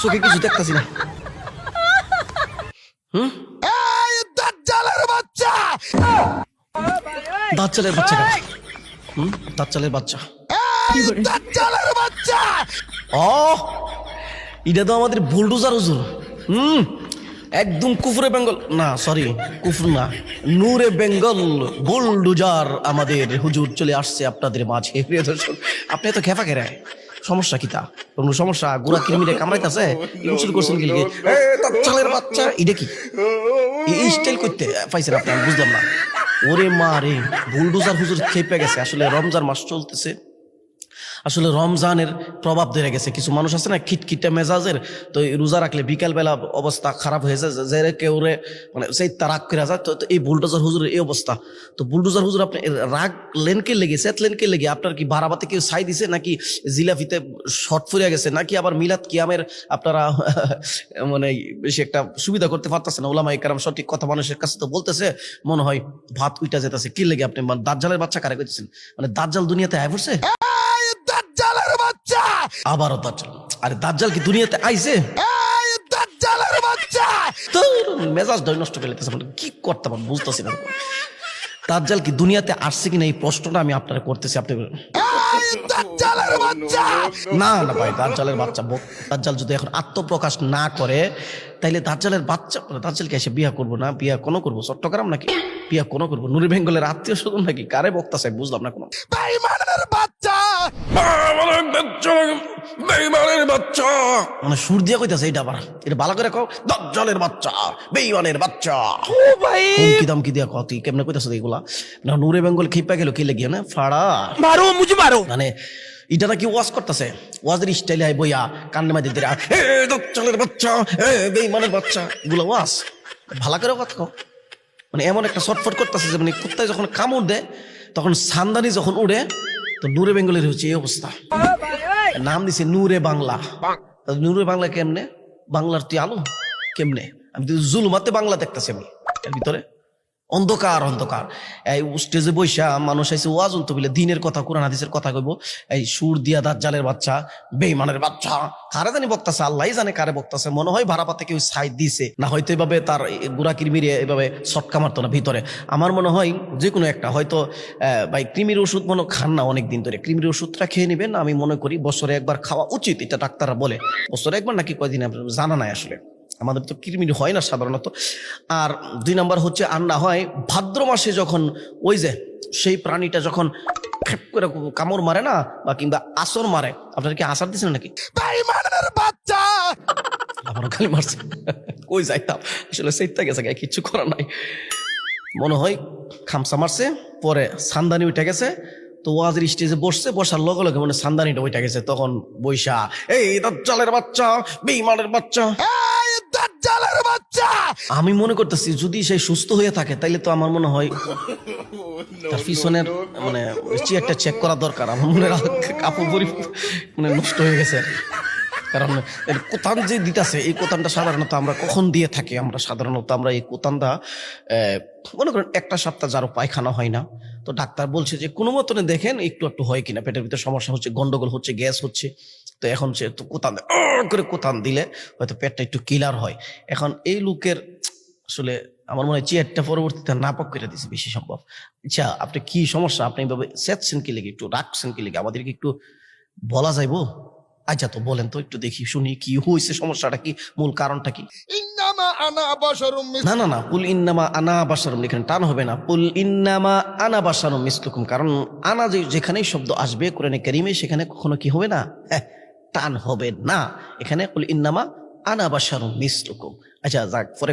চোখে কিছু দেখতেছি না। হুম? দাজ্জালের বাচ্চা! দাঁতচালের বাচ্চা হুম? দাঁতচালের বাচ্চা। দাজ্জালের বাচ্চা! ও এটা তো আমাদের বুলডোজার হুজুর। হুম? একদম কুফরে বেঙ্গল। না সরি কুফর না। নূরে বেঙ্গল, বুলডোজার আমাদের হুজুর চলে আসছে আপনাদের মাঝে। আপনি তো খেপা খেরায়? সমস্যা কি তা? কোনো সমস্যা? গুড়া কিরমিরে কামড়াইতেছে? ইনসুল করছেন কি লিগে? বাচ্চা, এটা কি? এই স্টাইল করতে পাইছেন আপনি বুঝলাম না। ওরে মা রে, বুলডোজার হুজুর খেপে গেছে। আসলে রমজান মাস চলতেছে। আসলে রমজানের প্রভাব ধরে গেছে। কিছু মানুষ আছে না, খিটখিটে মেজাজের, তো রোজা রাখলে বিকালবেলা অবস্থা খারাপ হয়ে যায়, যে কেউ রে মানে সেই তারাক করে যায়, তো এই বুলডোজার হুজুরের এই অবস্থা। তো বুলডোজার হুজুর আপনি রাগ লেনকে লেগে সেত লেনকে লেগে? আপনার কি বারাবাতে কেউ ছাই দিছে, নাকি জিলাফিতে শর্ট ফুরিয়া গেছে, নাকি আবার মিলাদ কিয়ামের আপনারা মানে বেশি একটা সুবিধা করতে পারতেছে না? ওলামা কারাম সঠিক কথা মানুষের কাছে তো বলতেছে, মনে হয় ভাত উইটা যেতেছে। কি লেগে আপনি? মানে দাজ্জালের বাচ্চা কারে করতেছেন মানে দাজ্জাল দুনিয়াতে আয় পড়ছে? আবারও দাজ্জাল। আরে দাজ্জাল কি দুনিয়াতে আইছে? দাজ্জালের বাচ্চা! মেজাজ নষ্ট করে লেতেছে কি বুঝতেছি না। দাজ্জাল কি দুনিয়াতে আসছে কিনা এই প্রশ্নটা আমি আপনারা করতেছি আপনি না না ভাই দাজ্জালের বাচ্চা দাজ্জাল যদি এখন আত্মপ্রকাশ না করে তাইলে দাজ্জালের বাচ্চা দাজ্জালকে এসে বিয়া করব না? বিয়া কোনো করব? চট্টগ্রাম নাকি? বিয়া কোনো করব? নুরি বেঙ্গলের আত্মীয় স্বজন নাকি? কারে বক্তা সাহেব বুঝলাম না কোনো। বাচ্চা! বেইমানের বাচ্চা। মানে সুর দিয়া কইতাছে এটা আবার। এটা ভালো করে কও দাজ্জালের বাচ্চা বেইমানের বাচ্চা। ও ভাই। হুমকি দামকি দিয়া কও তুই কেমনে কইতাছ এগুলা? না নুরে বেঙ্গল খিপা গেল কি লাগিয়া না? ফাড়া। মারো মুঝে মারো। মানে এটা নাকি ওয়াজ করতেছে? ওয়াজের স্টাইলে আই বইয়া কান্নে মাঝে দিরা এ দাজ্জালের বাচ্চা এ বেইমানের বাচ্চা। এগুলো ওয়াজ। ভালো করে কথা কও। মানে এমন একটা শটফট করতেছে যে মানে কুত্তায় যখন কামড় দেয় তখন সান্দানি যখন উড়ে তো নূরে বেঙ্গলের হচ্ছে এই অবস্থা। নাম দিছে নূরে বাংলা। নূরে বাংলা কেমনে? বাংলার তুই আলো? কেমনে? আমি তো জুলুমাতে বাংলা দেখতেছি আমি। এর ভিতরে? অন্ধকার অন্ধকার। এই স্টেজে বৈশা মানুষ আইসে ওয়াজ তো বলে দিনের কথা, কোরআন, হাদিসের কথা কইব। এই সুর দিয়া দাঁত জালের বাচ্চা বেইমানের বাচ্চা, কারে জানি বক্তাছে? আল্লাহ জানে কারে বক্তাছে। মনে হয় ভাড়া পাতে কেউ সাইড দিছে। না হয়তো এভাবে তার গুড়া কিরমিরে এভাবে শটকা মারতো না ভিতরে। আমার মনে হয় যে কোনো একটা, হয়তো ভাই কৃমির ওষুধ মনে খান না অনেক দিন ধরে। কৃমির ওষুধটা খেয়ে নেবেন, আমি মনে করি বছরে একবার খাওয়া উচিত, এটা ডাক্তাররা বলে। বছরে একবার নাকি কয়দিন, জানা নাই আসলে। আমাদের তো কৃমির হয় না সাধারণত। আর দুই নাম্বার হচ্ছে আর না হয় ভাদ্র মাসে যখন ওই যে সেই প্রাণীটা যখন ফেপ করে কামড় মারে না বা কিংবা আসর মারে আপনার কি আসার দিচ্ছেন নাকি? বাচ্চা! আমারও খালি মারছে। কই যাইতাম? আসলে সেইটা গেছে গায়ে কিচ্ছু করার নাই। মনে হয় খামসা মারছে পরে সান্দানি উঠে গেছে তো ওয়াজের স্টেজে বসছে বসার লগে লগে মানে সান্দানিটা উঠে গেছে তখন বৈশা এই দাজ্জালের বাচ্চা বেইমানের বাচ্চা। আমি মনে করতেছি যদি সে সুস্থ হয়ে থাকে তাইলে তো আমার মনে হয় তার পিছনের মানে চেয়ারটা চেক করা দরকার। আমার মনে হয় কাপড় পরি মানে নষ্ট হয়ে গেছে। কারণ কোতান যে দিতেছে এই কোতানটা সাধারণত আমরা কখন দিয়ে থাকি? আমরা সাধারণত আমরা এই কোতানটা মনে করেন একটা সপ্তাহ যারও পায়খানা হয় না। তো ডাক্তার বলছে যে কোনো মতনে দেখেন একটু একটু হয় কিনা। পেটের ভিতরে সমস্যা হচ্ছে গন্ডগোল হচ্ছে গ্যাস হচ্ছে। তো এখন সে তো দেয়, করে কোথান দিলে হয়তো পেটটা একটু কিলার হয়। এখন এই লোকের আসলে আমার মনে হয় চেয়ারটা পরবর্তীতে নাপক করে দিছে বেশি সম্ভব। আচ্ছা আপনি কি সমস্যা? আপনি এইভাবে সেচছেন কি লেগে? একটু রাখছেন কি লেগে? আমাদেরকে একটু বলা যাইবো? আচ্ছা তো বলেন তো একটু দেখি শুনি কি হয়েছে সমস্যাটা কি? মূল কারণটা কি? ইন্নামা আনা বাশারুম না না না পুল ইন্নামা আনা বাসারুম এখানে টান হবে না। পুল ইন্নামা আনা বাসারুম মিসলুকুম কারণ আনা যে যেখানেই শব্দ আসবে কোরআনে কারিমে সেখানে কখনো কি হবে না? হ্যাঁ, টান হবে না। এখানে ইন্নামা আনা বাসারুম মিসলুকুম। আচ্ছা যাক পরে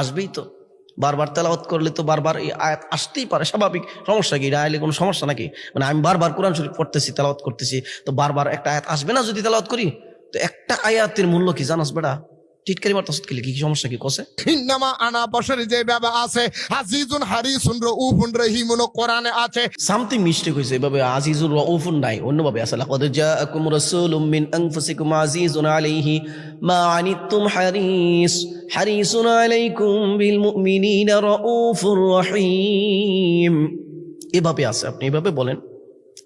আসবেই তো। বারবার তেলাওয়াত করলে তো বারবার এই আয়াত আসতেই পারে, স্বাভাবিক। সমস্যা কি? এটা আইলে কোনো সমস্যা নাকি? মানে আমি বারবার কোরআন শরীফ পড়তেছি, তেলাওয়াত করতেছি, তো বারবার একটা আয়াত আসবে না যদি তেলাওয়াত করি? তো একটা আয়াতের মূল্য কি জানাস বেড়া টিটকারি মারতাস কি কি সমস্যা কি কসে? ইন্নামা আনা বসরি যে ভাবে আছে আজিজুন হারিসুন রউফুন রহিমুন কোরআনে আছে। সামথিং মিস্টেক হয়েছে এভাবে আজিজুর রউফুন নাই অন্যভাবে আছে। লাকাদ জাআকুম রাসূলুম মিন আনফুসিকুম আজিজুন আলাইহি মা আনিতুম হারিস হারিসুন আলাইকুম বিল মুমিনিনা রাউফুর রহিম। এভাবে আছে আপনি এভাবে বলেন।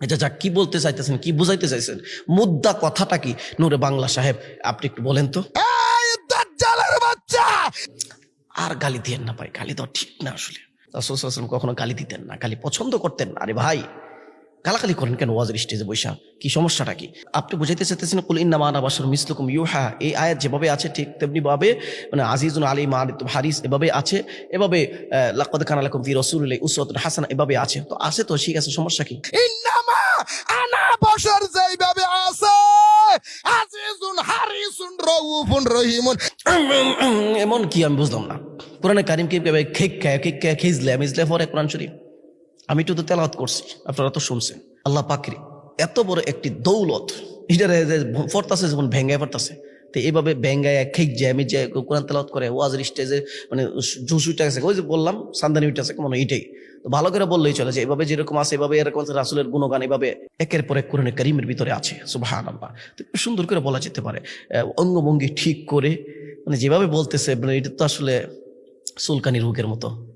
এটা যা কি বলতে চাইতেছেন কি বুঝাইতে চাইছেন? মুদ্রা কথাটা কি? নূরে বাংলা সাহেব আপনি একটু বলেন তো। আর গালি দিয়েন না ভাই গালি দেওয়া ঠিক না আসলে। রাসূল সাল্লাল্লাহু কখনো গালি দিতেন না গালি পছন্দ করতেন না। আরে ভাই গালাগালি করেন কেন ওয়াজের স্টেজে বৈশা? কি সমস্যাটা কি? আপনি বুঝাইতে চাইতেছেন কুল ইন্না মানা বাসার মিসলুকুম ইউহা। এই আয়াত যেভাবে আছে ঠিক তেমনি ভাবে মানে আজিজুন আলী মারিতুম হারিস এভাবে আছে এভাবে লাকাদ কানা লাকুম ফি রাসূলিল্লাহি উসওয়াতুন হাসানা এভাবে আছে। তো আছে তো ঠিক আছে সমস্যা কি? ইন্নামা আনা বসর যেই ভাবে আছে আজিজুন হারিসুন রউফুন রহিমুন। এমন কি আমি বুঝলাম না। কোরআনে কারিম কি খেক খায় খেক খায়, খেজলে, মিজলে পরে কোরআন শরীফ। আমি তো তেলাওয়াত করছি, আপনারা তো শুনছেন। আল্লাহ পাকরি এত বড় একটি দৌলত। এটারে যে ফরতাছে যেমন ভেঙ্গায় ফরতাছে তো এইভাবে ভেঙ্গায়, খেক যায় আমি যে কোরআন তেলাওয়াত করে ওয়াজের স্টেজে মানে জুস উঠে গেছে, ওই যে বললাম, সান্দানি উঠে আছে মনে এটাই তো ভালো করে বললেই চলে যে এভাবে যেরকম আছে এভাবে এরকম আছে, রাসুলের গুণগান এভাবে একের পর এক কোরআনে করিমের ভিতরে আছে সুবাহান আল্লাহ তো সুন্দর করে বলা যেতে পারে অঙ্গভঙ্গি ঠিক করে মানে যেভাবে বলতেছে মানে এটা তো আসলে সুলকানি রোগের মতো।